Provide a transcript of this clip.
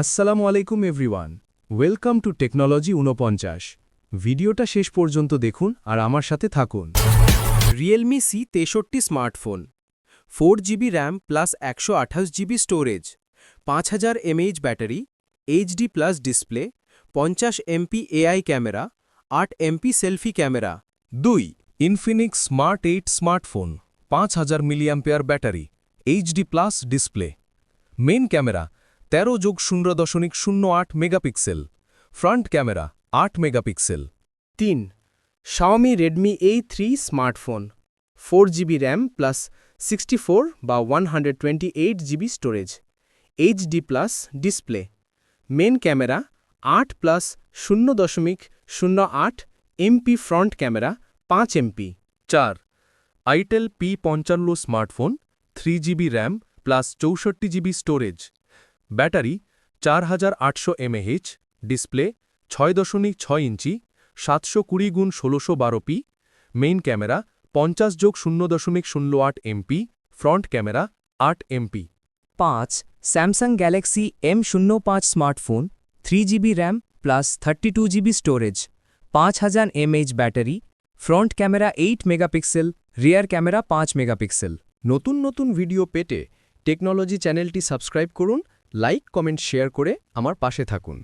আসসালামু আলাইকুম everyone. Welcome to technology উনপঞ্চাশ ভিডিওটা শেষ পর্যন্ত দেখুন আর আমার সাথে থাকুন। রিয়েলমি সি তেষট্টি smartphone four GB RAM plus একশো আঠাশ জিবি স্টোরেজ পাঁচ হাজার mAh battery HD plus display পঞ্চাশ এমপি এআই ক্যামেরা আট এমপি সেলফি ক্যামেরা দুই ইনফিনিক্স স্মার্ট এইট স্মার্টফোন পাঁচ হাজার milliampere battery HD plus display main camera তেরো যোগ শূন্য দশমিক শূন্য আট মেগাপিক্সেল। ফ্রন্ট ক্যামেরা আট মেগাপিক্সেল। তিন Xiaomi Redmi A three smartphone four GB RAM plus sixty four বা one hundred twenty eight GB storage HD plus display main camera আট প্লাস শূন্য দশমিক শূন্য আট এমপি ফ্রন্ট ক্যামেরা পাঁচ এমপি চার আইটেল পি পঞ্চান্ন smartphone three GB RAM plus চৌষট্টি জিবি স্টোরেজ ব্যাটারি চার হাজার আটশো এমএএইচ ডিসপ্লে ছয় দশমিক ছয় ইঞ্চি সাতশো কুড়ি গুণ ষোলোশো বারো পি মেইন ক্যামেরা পঞ্চাশ যোগ শূন্য দশমিক শূন্য আট এমপি ফ্রন্ট ক্যামেরা আট এমপি। পাঁচ স্যামসাং গ্যালাক্সি এম শূন্য পাঁচ smartphone three GB RAM plus thirty two GB storage পাঁচ হাজার mAh battery front camera eight megapixel rear camera পাঁচ মেগাপিক্সেল। নতুন নতুন ভিডিও পেতে টেকনোলজি চ্যানেলটি সাবস্ক্রাইব করুন লাইক কমেন্ট শেয়ার করে আমার পাশে থাকুন।